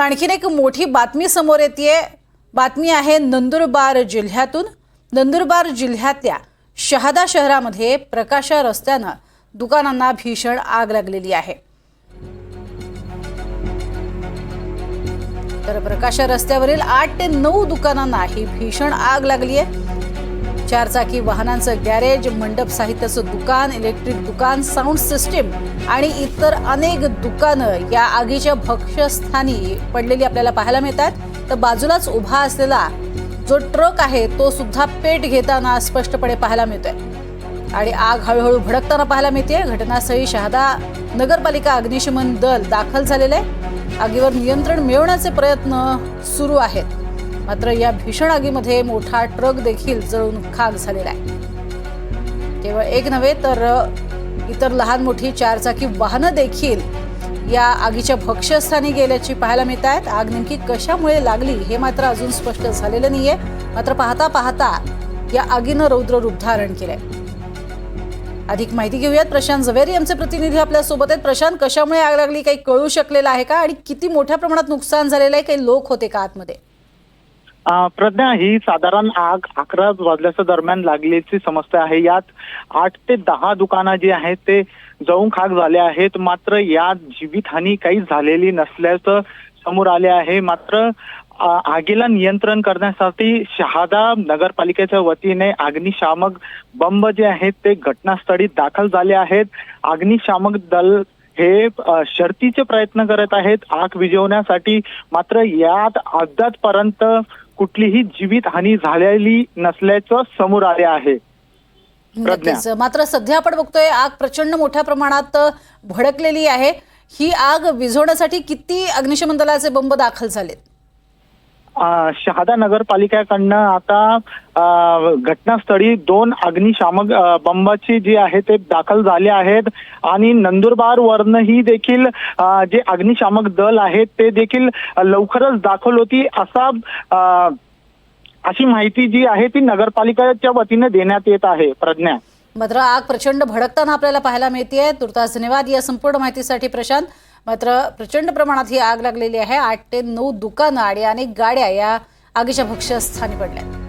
आणखीन एक मोठी बातमी समोर येते बातमी आहे नंदुरबार जिल्ह्यातून. नंदुरबार जिल्ह्यातल्या शहादा शहरामध्ये प्रकाशा रस्त्यानं दुकानांना भीषण आग लागलेली आहे. तर प्रकाशा रस्त्यावरील आठ ते नऊ दुकानांना ही भीषण आग लागली आहे चारचाकी वाहनांचं गॅरेज मंडप साहित्याचं दुकान इलेक्ट्रिक दुकान साऊंड सिस्टीम आणि इतर अनेक दुकानं या आगीच्या भक्ष्यस्थानी पडलेली आपल्याला पाहायला मिळतात. तर बाजूलाच उभा असलेला जो ट्रक आहे तो सुद्धा पेट घेताना स्पष्टपणे पाहायला मिळतोय. आणि आग हळूहळू भडकताना पाहायला मिळते. घटनास्थळी शहादा नगरपालिका अग्निशमन दल दाखल झालेलं आहे. आगीवर नियंत्रण मिळवण्याचे प्रयत्न सुरू आहेत. मात्र या भीषण आगीमध्ये मोठा ट्रक देखील जळून खाक झालेला आहे. केवळ एक नव्हे तर इतर लहान मोठी चारचाकी वाहनं देखील या आगीच्या भक्ष्यस्थानी गेल्याची पाहायला मिळत आहेत. आग नेमकी कशामुळे लागली हे मात्र अजून स्पष्ट झालेलं नाहीये. मात्र पाहता पाहता या आगीनं रौद्र रूप धारण केलंय. अधिक माहिती घेऊयात. प्रशांत झवेरी आमचे प्रतिनिधी आपल्यासोबत आहेत. प्रशांत कशामुळे आग लागली? काही कळू शकलेलं आहे का? आणि किती मोठ्या प्रमाणात नुकसान झालेलं आहे? काही लोक होते का आतमध्ये? प्रज्ञा ही साधारण आग अकरा वाजल्याच्या दरम्यान लागल्याची समस्या आहे. यात आठ ते दहा दुकानं जी आहेत ते जळून खाक झाले आहेत. मात्र यात जीवितहानी काही झालेली नसल्याचं समोर आले आहे. मात्र आगीला नियंत्रण करण्यासाठी शहादा नगरपालिकेच्या वतीने अग्निशामक बंब जे आहेत ते घटनास्थळी दाखल झाले आहेत. अग्निशामक दल हे शर्तीचे प्रयत्न करत आहेत. आग विझवण्यासाठी मात्र यात अद्यापपर्यंत कुठलीही जीवितहानी झालेली नसल्याचं समोर आले आहे. नक्कीच. मात्र सध्या आपण बघतोय आग प्रचंड मोठ्या प्रमाणात भडकलेली आहे. ही आग विझवण्यासाठी किती अग्निशमन दलाचे बंब दाखल झालेत? शहादा नगरपालिकेकडनं आता घटनास्थळी दोन अग्निशामक बंबाची जी आहे ते दाखल झाले आहेत. आणि नंदुरबार वरनही देखील जे अग्निशामक दल आहेत ते देखील लवकरच दाखल होती असा अशी माहिती जी आहे ती नगरपालिकेच्या वतीने देण्यात येत आहे प्रज्ञा. मात्र आग प्रचंड भडकताना आपल्याला पाहायला मिळते तुर्तास धन्यवाद. या संपूर्ण माहितीसाठी प्रशांत. मात्र प्रचंड प्रमाणात ही आग लागलेली आहे. आठ ते नऊ दुकानं आणि अनेक गाड्या या आगीच्या भक्ष्यस्थानी पडल्या